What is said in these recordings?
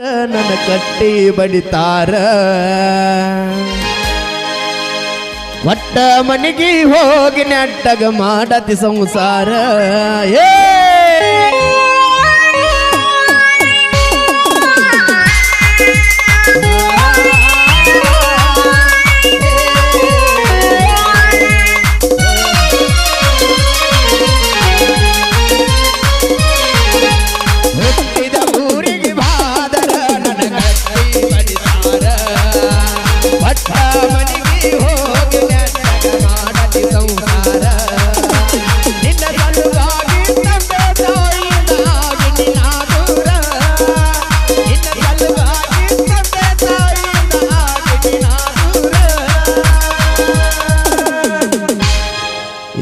ನನ್ನ ಕಟ್ಟಿ ಬಡಿತಾರ. ಒಟ್ಟ ಮನೆಗೆ ಹೋಗಿ ನೆಟ್ಟಗ ಮಾಡತಿ ಸಂಸಾರ. ಏ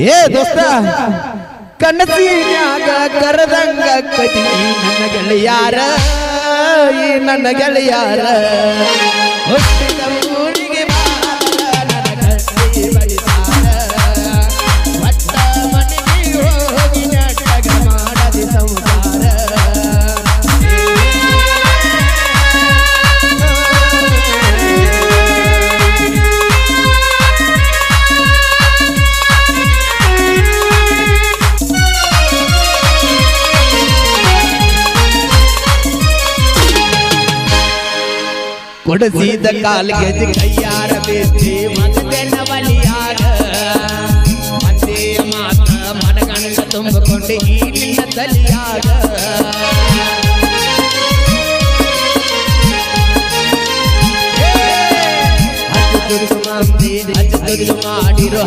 ಏ ದೋಸ್ತ ಕನಸಿನ್ಯಾಗ ಕರದಂಗ ಕತಿ ನನ್ನ ಗೆಳೆಯಾರ ಈ ನನ್ನ ಗೆಳೆಯಾರ. ಹುಟ್ಟಿದ ಕೊಡಸಿದ ಕಾಲ್ಗೆದ ಕೈಯಾರ ಬೇಸಿ ಮತ್ತೆ ನವಲಿಯಾಗ ಮತ್ತೆ ಮಾತ? ಮನಗಣ್ಣ ತುಂಬಿಕೊಂಡು ತಲಿಯಾಗ ಮಾಡಿರೋ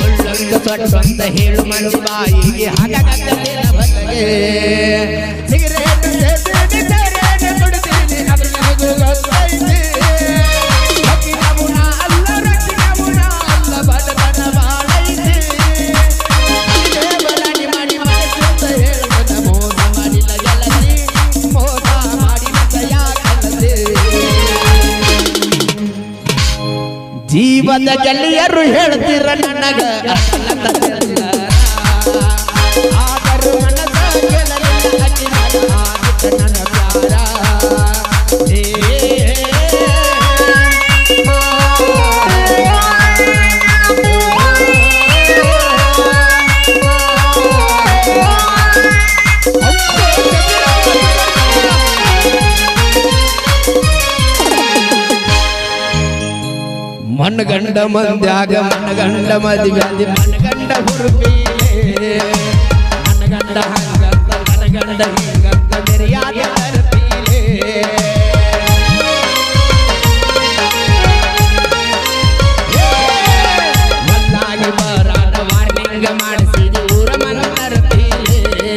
ಒಳ್ಳೊಂದು ಹೇಳು ಮನು ಬಾಯಿಗೆ ಹಾಗಾಗತ್ತೇನ ಜೀವದ ಗೆಳೆಯರು ಹೇಳ್ತಿರ ನನಗ? ಮನಗಂಡ ಮಂದ್ಯಾಗ ಮನಗಂಡ ಮದಿವ್ಯಾದಿ ಮನಗಂಡ ಹುರುಪಿಲೆ ಮನಗಂಡ ಹಂಗಂತ ಮನಗಂಡ ಹಿಂಗಂತ ಮೆರೆಯಾದ ಅರಪಿಲೆ ಮಲ್ಲಾಗಿ ಬರಾದ ವಾರ್ನಿಂಗ ಮಾಡಿಸಿದ ಊರ ಮನರ ಪೀಲೆ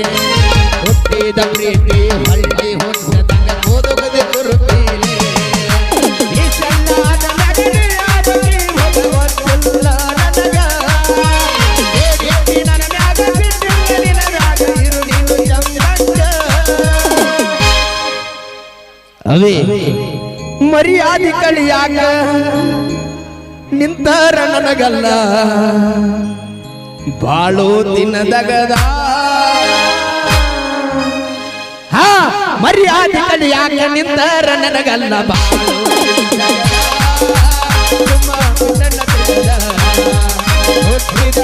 ಹುಟ್ಟಿದ ಪ್ರೀತಿ ಅವೇ. ಮರ್ಯಾದಿ ಕಳಿಯಾಗ ನಿಂತರ ನನಗಲ್ಲ. ಬಾಳು ದಿನದಗದ. ಹಾ ಮರ್ಯಾದೆ ಕಳಿಯಾಗ ನಿಂತರ ನನಗಲ್ಲ. ಬಾಳು ಹುಟ್ಟಿದ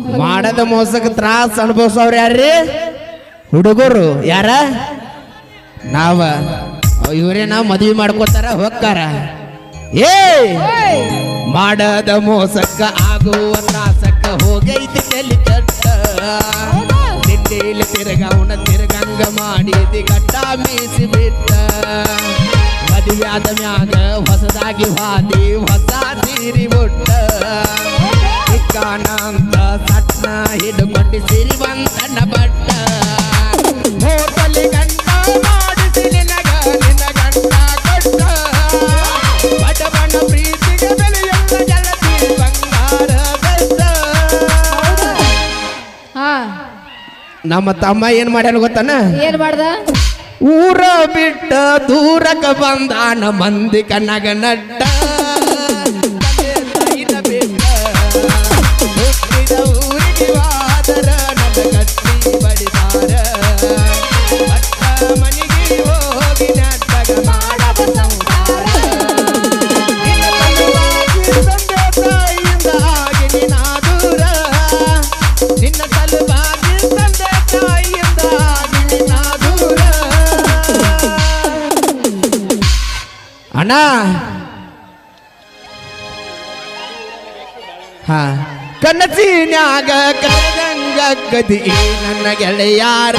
ಮಾಡದ ಮೋಸಕ್ಕೆ ತ್ರಾಸ ಅನುಭವಿಸೋರು ಯಾರ್ರಿ? ಹುಡುಗರು. ಯಾರ? ನಾವ. ಇವರೇ ನಾವು ಮದ್ವಿ ಮಾಡ್ಕೋತಾರ ಹೋಗ್ತಾರ. ಏ! ಮಾಡದ ಮೋಸಕ್ಕ ಆಗುವ ತ್ರಾಸಕ್ಕ ಹೋಗೈತಿ ತಲೆ ಕಟ್ಟ. ತಿಂಡಿಲಿ ತಿರ್ಗವನ ತಿರ್ಗಂಗ ಮಾಡಿದಿ ಕಟ್ಟ ಮೀಸಿ ಬಿಟ್ಟ. ಆದ ಮ್ಯಾಗ ಹೊಸದಾಗಿ ಹಾದಿ ಹೊಸ ಸೀರಿ ಬಿಟ್ಟ. ಕಾಣ ಅಂತ ಸಟ್ನ ಹಿಡ್ಕೊಂಡು ಸಿರಿವಂತನ ಬಟ್ಟ ಹೋಟಲಿ ಗಂಟ ಮಾಡಿಸಿ ನಿನಗ ನಿನ್ನ ಗಂಟ ಕೊಟ್ಟ. ಬಡವನ ಪ್ರೀತಿಗೆ ಬೆಲೆಯಲ್ಲ ಜಲತಿ ಬಂಗಾರ ಬೆಟ್ಟ ಹಾ. ನಮ್ಮ ತಮ್ಮ ಏನ್ ಮಾಡ್ಯಾನ ಗೊತ್ತಾನ? ಏನ್ ಮಾಡ್ದ? ಊರ ಬಿಟ್ಟ ದೂರಕ ಬಂದಾನ ಮಂದಿ ಕನ್ನಗ ನಟ್ಟ ಅಣ್ಣ ಹಾ. ಕನಸಿನ್ಯಾಗ ಕನಗಂಗ ಗದಿ. ನನ್ನ ಗೆಳೆಯಾರ.